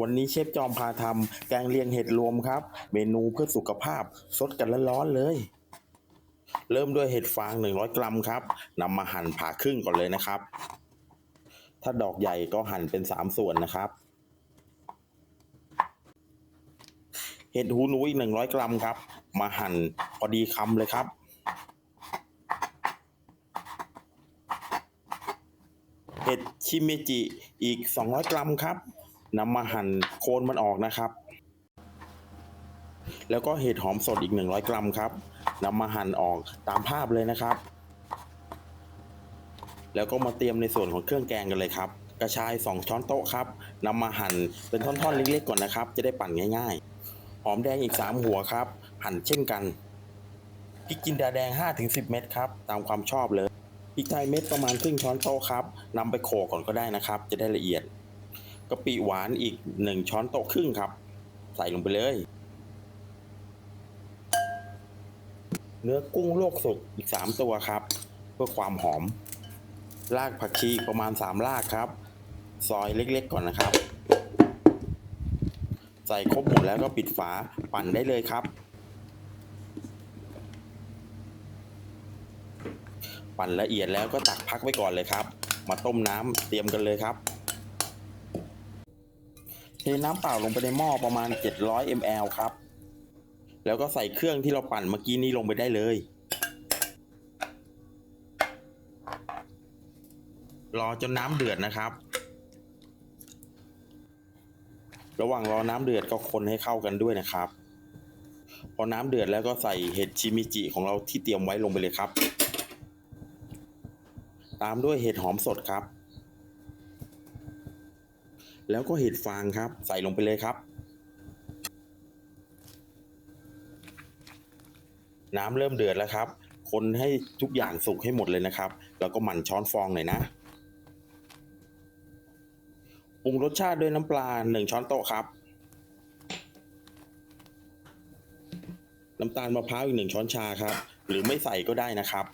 วันนี้เชฟจอมพาทำแกงเลียงเห็ดรวมครับ เมนูเพื่อสุขภาพสดกันร้อนๆเลย เริ่มด้วยเห็ดฟาง 100 กรัมครับนำมาหั่นผ่าครึ่งก่อนเลยนะครับ ถ้าดอกใหญ่ก็หั่นเป็น 3 ส่วนนะครับ เห็ดหูหนูอีก100 กรัมครับ มาหั่นพอดีคำเลยครับเห็ดชิเมจิอีก 200 กรัมครับ นำมาหั่นโคนมันออกนะครับ แล้วก็เห็ดหอมสดอีก 100 กรัมครับนำมาหั่นออกตามภาพเลยนะครับ แล้วก็มาเตรียมในส่วนของเครื่องแกงกันเลยครับกระชาย 2 ช้อนโต๊ะครับนำมาหั่นเป็นท่อนๆเล็กๆก่อนนะครับ จะได้ปั่นง่าย ๆ หอมแดงอีก 3 หัวครับ หั่นเช่นกันพริกจินดาแดง 5-10 เม็ดครับ ตามความชอบเลยพริกไทยเม็ดประมาณครึ่งช้อนโต๊ะครับนำไปโขกก่อนก็ได้นะครับ จะได้ละเอียด กะปิหวานอีก1ช้อนโต๊ะครึ่งครับ ใส่ลงไปเลย เนื้อกุ้งลวกสุกอีก 3 ตัวครับ เพื่อความหอม รากผักชีประมาณ 3 รากครับ ซอยเล็กๆก่อนนะครับ ใส่ครบหมดแล้วก็ปิดฝาปั่นได้เลยครับ ปั่นละเอียดแล้วก็ตักพักไว้ก่อนเลยครับ มาต้มน้ำเตรียมกันเลยครับ น้ำเปล่าลงไปในหม้อประมาณ 700 ml ครับ แล้วก็ใส่เครื่องที่เราปั่นเมื่อกี้นี้ลงไปได้เลย รอจนน้ำเดือดนะครับ ระหว่างรอน้ำเดือดก็คนให้เข้ากันด้วยนะครับ พอน้ำเดือดแล้วก็ใส่เห็ดชิมิจิของเราที่เตรียมไว้ลงไปเลยครับ ตามด้วยเห็ดหอมสดครับ แล้วก็เห็ดฟางครับ ใส่ลงไปเลยครับ น้ำเริ่มเดือดแล้วครับ คนให้ทุกอย่างสุกให้หมดเลยนะครับ แล้วก็หมั่นช้อนฟองหน่อยนะปรุงรสชาติด้วยน้ำปลาหนึ่งช้อนโต๊ะครับ น้ำตาลมะพร้าวอีกหนึ่งช้อนชาครับ หรือไม่ใส่ก็ได้นะครับ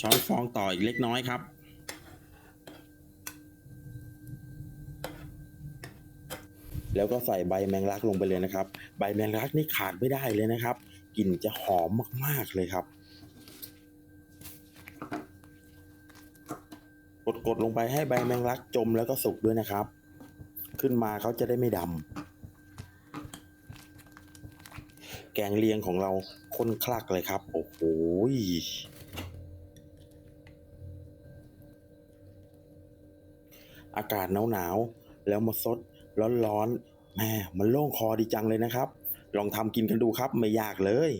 ช้อนฟองต่ออีกเล็กน้อยครับ แล้วก็ใส่ใบแมงลักลงไปเลยนะครับ ใบแมงลักนี่ขาดไม่ได้เลยนะครับกลิ่นจะหอมมาก ๆ เลยครับ กดๆลงไปให้ใบแมงลักจมแล้วก็สุกด้วยนะครับ ขึ้นมาเขาจะได้ไม่ดำแกงเลียงของเราข้นคลักเลยครับ โอ้โหอากาศหนาวๆแล้วมาซด ร้อนๆแม่มันโล่งคอดีจังเลยนะครับ ลองทำกินกันดูครับไม่ยากเลย